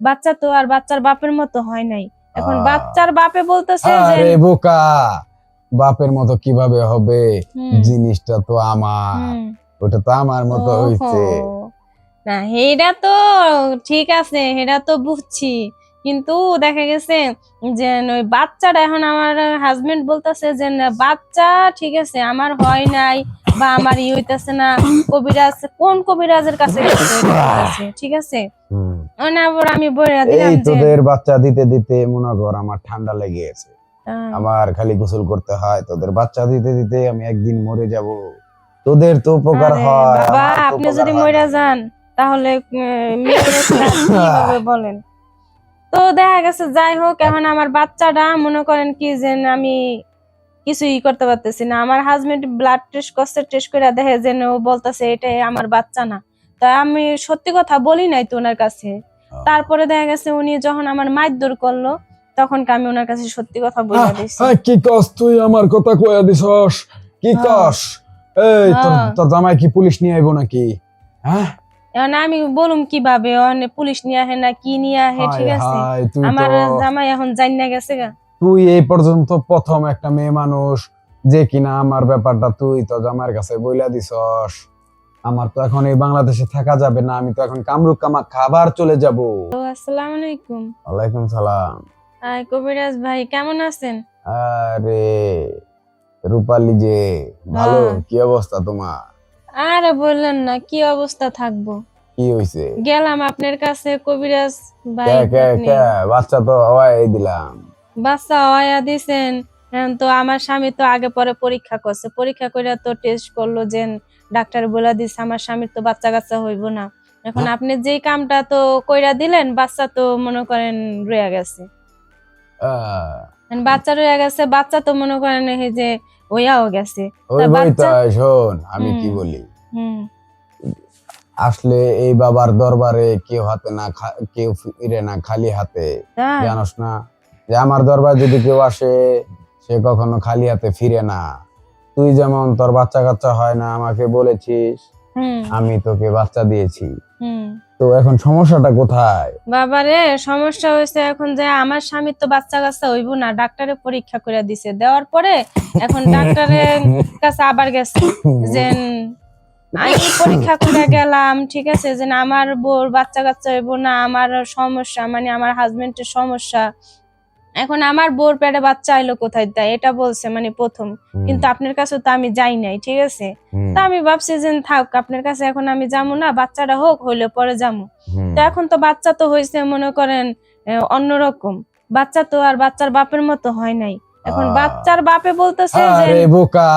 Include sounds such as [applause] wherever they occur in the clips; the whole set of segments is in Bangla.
বাচ্চা তো আর বাচ্চার বাপের মতো হয় নাই। এখন বাচ্চার বাপে বলতেছে যে আরে বোকা! বাপের মতো কীভাবে হবে? জিনিসটা তো আমার। ওটা তো আমার মতো। হইছে। না হেটা তো ঠিক আছে হেটা তো বুঝছি। কিন্তু দেখা গেছে যে ওই বাচ্চাটা এখন আমার হাজবেন্ড বলতেছে যে বাচ্চা ঠিক আছে আমার হয় নাই বা আমার ই হইতাছে না। কবিরাজ কোন কবিরাজের কাছে [laughs] ঠিক আছে। না আমি দিলাম এই তোদের বাচ্চা দিতে দিতে মনে কর আমার ঠান্ডা লেগে গেছে আমার খালি গোসল করতে হয় তোদের বাচ্চা দিতে দিতে আমি একদিন মরে যাব। তোদের তো উপকার হয় বাবা আপনি যদি মরে যান তাহলে [laughs] কীভাবে বলেন? তো দেখা গেছে যাই হোক এখন আমার বাচ্চাটা মনে করেন কি যে আমি কিছুই করতে পারতেছি না। আমার হাজবেন্ড ব্লাড টেস্ট করছে টেস্ট করে দেখে যে ও বলতেছে এটাই আমার বাচ্চা না। তা আমি সত্যি কথা বলি নাই তো ওনার কাছে। তারপরে দেখা গেছে উনি যখন আমার মারধর করল তখন আমি ওনার কাছে সত্যি কথা বলে দিছি কি কস তুই? আমার কথা কয়া দিছস? কি। কস? এই তোর। জামাই কি পুলিশ নিয়ে আইবো নাকি? হ্যাঁ? এখন আমি বলুম কীভাবে? পুলিশ নিয়ে আহে না কি নিয়ে আহে? ঠিক আছে? আমার জামাই এখন জান্না গেছে গা। তুই এই পর্যন্ত প্রথম একটা মেয়ে মানুষ যে কিনা আমার ব্যাপারটা তুই তো জামাইয়ের কাছে বইলা দিছস। আমার তো এখন এই বাংলাদেশে থাকা যাবে না আমি তো এখন কামরুক কামা খাবার চলে যাব। আসসালামু আলাইকুম। ওয়ালাইকুম সালাম। আয় কবিরাজ ভাই কেমন আছেন? আরে রূপালি যে ভালো। কি অবস্থা তোমার? আরে বললেন না কি অবস্থা থাকব? কি হইছে? গেলাম আপনার কাছে কবিরাজ ভাই কে কে বাচ্চা তো হওয়াই দিলাম। বাচ্চা হওয়া দিছেন। তো আমার স্বামী তো আগে পরে পরীক্ষা করছে। পরীক্ষা করে তো টেস্ট করল যে ডাক্তার বলে দিছে আমার স্বামীর তো বাচ্চা কাচ্চা হইব না। এখন আপনি যেই কামটা তো কইরা দিলেন বাচ্চা তো মনে করেন রয়ে গেছে। বাচ্চা রয়ে গেছে বাচ্চা তো মনে করেন এই যে গেছে। শোন আমি কি বলি? আসলে এই বাবার দরবারে কেউ হাতে না কেউ ফিরে না খালি হাতে। জানোস না? যে আমার দরবার যদি কেউ আসে সে কখনো খালি হাতে ফিরে না। তুই যেমন তোর বাচ্চা কাচ্চা হয় না আমাকে বলেছিস আমি তোকে বাচ্চা দিয়েছি। তো এখন সমস্যাটা কোথায়? বাবারে সমস্যা হয়েছে এখন যে আমার স্বামীর তো বাচ্চা কাচ্চা হইব না ডাক্তারে পরীক্ষা করে দিছে। দেওয়ার পরে এখন ডাক্তারের কাছে আবার গেছে যে আমি পরীক্ষা করে গেলাম ঠিক আছে? যে আমার বোর বাচ্চা কাচ্চা হইব না আমার সমস্যা মানে আমার হাজবেন্ডের সমস্যা। এখন আমার বোর পেটে বাচ্চা আইলো কোথায় তাই এটা বলছে মানে প্রথম। কিন্তু আপনার কাছে তো আমি যাই নাই ঠিক আছে? তা আমি ভাবছি যে থাক আপনার কাছে এখন আমি যাব না বাচ্চাটা হোক হইলে পরে যাব তো এখন তো বাচ্চা তো হয়েছে মনে করেন অন্যরকম। বাচ্চা তো আর বাচ্চার বাপের মতো হয় নাই। এখন বাচ্চার বাপে বলতেছে যে বোকা!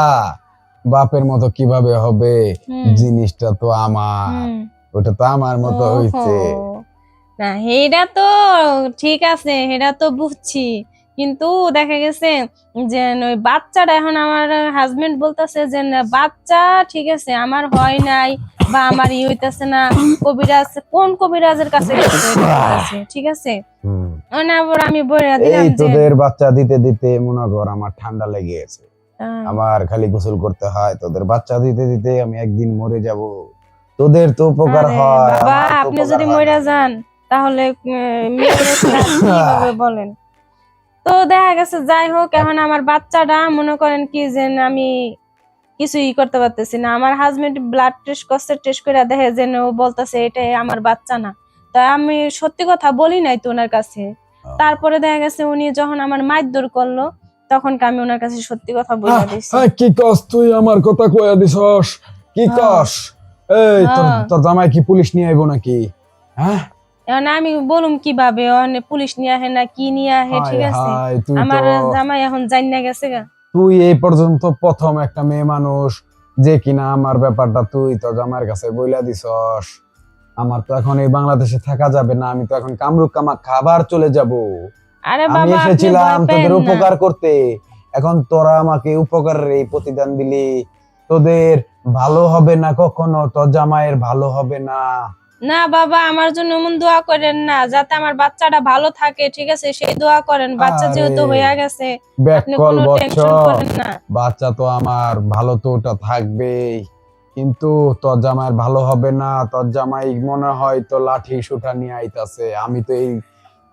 বাপের মতো কীভাবে হবে? জিনিসটা তো আমার। ওটা তো আমার মতো ওহো। না হেটা তো ঠিক আছে হেটা তো বুঝছি। কিন্তু দেখা গেছে যে ওই বাচ্চাটা এখন আমার হাজবেন্ড বলতেছে যে বাচ্চা ঠিক আছে আমার হয় নাই বা আমার ই হইতাছে না কবিরাজ কোন কবিরাজের কাছে ঠিক আছে? আবার আমি বলে দিলাম যে তোদের বাচ্চা দিতে দিতে মনে কর আমার ঠান্ডা লেগে গেছে আমার খালি গোসল করতে হয় তোদের বাচ্চা দিতে দিতে আমি একদিন মরে যাব। তোদের তো উপকার হয় বাবা আপনি যদি মরে যান। তাহলে [laughs] কীভাবে বলেন? তো দেখা গেছে যাই হোক এখন আমার বাচ্চাটা মনে করেন কি যে আমি কিছুই করতে পারতেছি না। আমার হাজবেন্ড ব্লাড টেস্ট করছে টেস্ট করে দেখে যে ও বলতেছে এটাই আমার বাচ্চা না। তা আমি সত্যি কথা বলি নাই তো ওনার কাছে। তারপরে দেখা গেছে উনি যখন আমার মারধর করল তখন আমি ওনার কাছে সত্যি কথা বলে দিছি। কি কস তুই? আমার কথা কয়া দিছস? কি। কস? এই। তোর জামাই কি পুলিশ নিয়ে আইবো নাকি? হ্যাঁ? এখন আমি বলুম কীভাবে পুলিশ নিয়ে আহে না কি নিয়ে আহে ঠিক আছে? আমার জামাই এখন জান্না গেছে গা। তুই এই পর্যন্ত প্রথম একটা মেয়ে মানুষ যে কিনা আমার ব্যাপারটা তুই তো জামাইয়ের কাছে বইলা দিছস। আমার তো এখন এই বাংলাদেশে থাকা যাবে না আমি তো এখন কামরুক কামা খাবার চলে যাব। আরে আমি বাবা আপনি এসেছিলাম তোদের উপকার করতে। এখন তোরা আমাকে উপকারের এই প্রতিদান দিলি। তোদের ভালো হবে না কখনো তোর জামাইয়ের ভালো হবে না। না বাবা আমার জন্য এমন দোয়া করেন না যাতে আমার বাচ্চাটা ভালো থাকে ঠিক আছে? সেই দোয়া করেন। বাচ্চা যেহেতু হয়ে গেছে বচ্চ তো আমার ভালো তো ওটা থাকবেই। কিন্তু তোর জামাইয়ের ভালো হবে না তোর জামাই মনে হয় তো লাঠি সুটা নিয়ে আইতাছে। আমি তো এই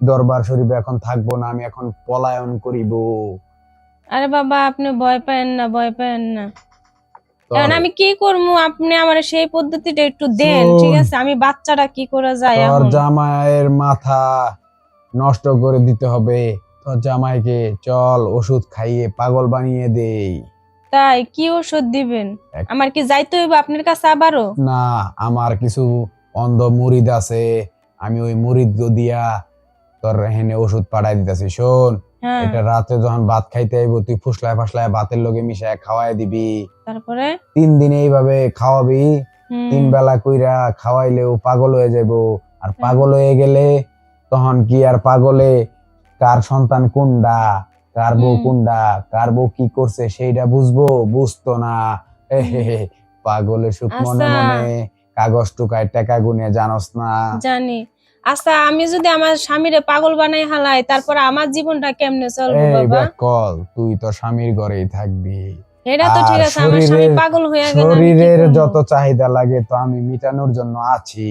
দরবার শরীফে এখন থাকব না আমি এখন পলায়ন করিব। আরে বাবা আপনি ভয় পায়েন না ভয় পায়েন না। এখন আমি কি করব আপনি আমার সেই পদ্ধতিটা একটু দেন ঠিক আছে? আমি বাচ্চাটা কি করা যায় এখন? জামাইয়ের মাথা নষ্ট করে দিতে হবে। তোর জামাইকে চল ওষুধ খাইয়ে পাগল বানিয়ে দেই। তাই? কি ওষুধ দিবেন? আমার কি যাইতে হইব আপনার কাছে আবারও? না আমার কিছু অন্ধ মুরিদ আছে। আমি ওই মুরিদ দিয়া তোর হেনে ওষুধ পাঠাই দিতেছি শোন। এটা রাতে যখন ভাত খাইতে আইব তুই ফুসলায় ফাসলায় ভাতের লগে মিশায় খাওয়াই দিবি। তারপরে? তিন দিন এইভাবে খাওয়াবি। তিন বেলা কইরা খাওয়াইলেও পাগল হয়ে যাব আর পাগল হয়ে গেলে তখন কি আর পাগলে? কার সন্তান কোনডা? কার বউ। কোনডা? কার বউ কি করছে সেইটা বুঝব? বুঝতো না। পাগলে সুখ মনে আচ্ছা। মনে কাগজ টুকায় টাকা গুনে জানোস না। জানি। আচ্ছা আমি যদি আমার স্বামীরে পাগল বানাই হালাই তারপর আমার জীবনটা কেমনে চলবে বাবা? কল তুই তো স্বামীর ঘরেই থাকবি। এটা তো ঠিক আছে আমার স্বামী পাগল হয়ে গেল শরীরের যত চাহিদা লাগে তো আমি মিটানোর জন্য আছি।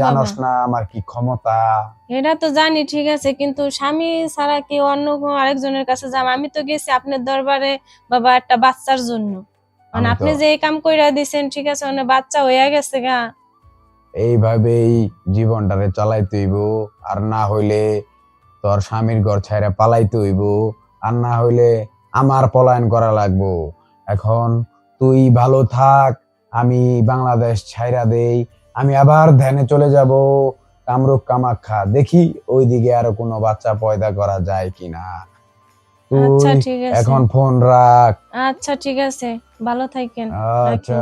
জানোস না আমার কি ক্ষমতা। এটা তো জানি ঠিক আছে কিন্তু স্বামী ছাড়া কি অন্য কোনো আরেকজনের কাছে যাব? আমি তো গেছি আপনার দরবারে বাবা একটা বাচ্চার জন্য। মানে আপনি যে এই কাম কইরা দিছেন ঠিক আছে মানে বাচ্চা হইয়া গেছে গা। এইভাবেই জীবনটারে চালাইতে হইব। আর না হইলে তোর স্বামীর ঘর ছাইরা পালাইতে হইব। আর না হইলে আমার পলায়ন করা লাগবো। এখন তুই ভালো থাক আমি বাংলাদেশ ছাইরা দেই আমি আবার ধ্যানে চলে যাব কামরূপ কামাখ্যা। দেখি ওইদিকে আরও কোনো বাচ্চা পয়দা করা যায় কিনা। আচ্ছা ঠিক আছে। এখন ফোন রাখ। আচ্ছা ঠিক আছে। ভালো থাকেন। আচ্ছা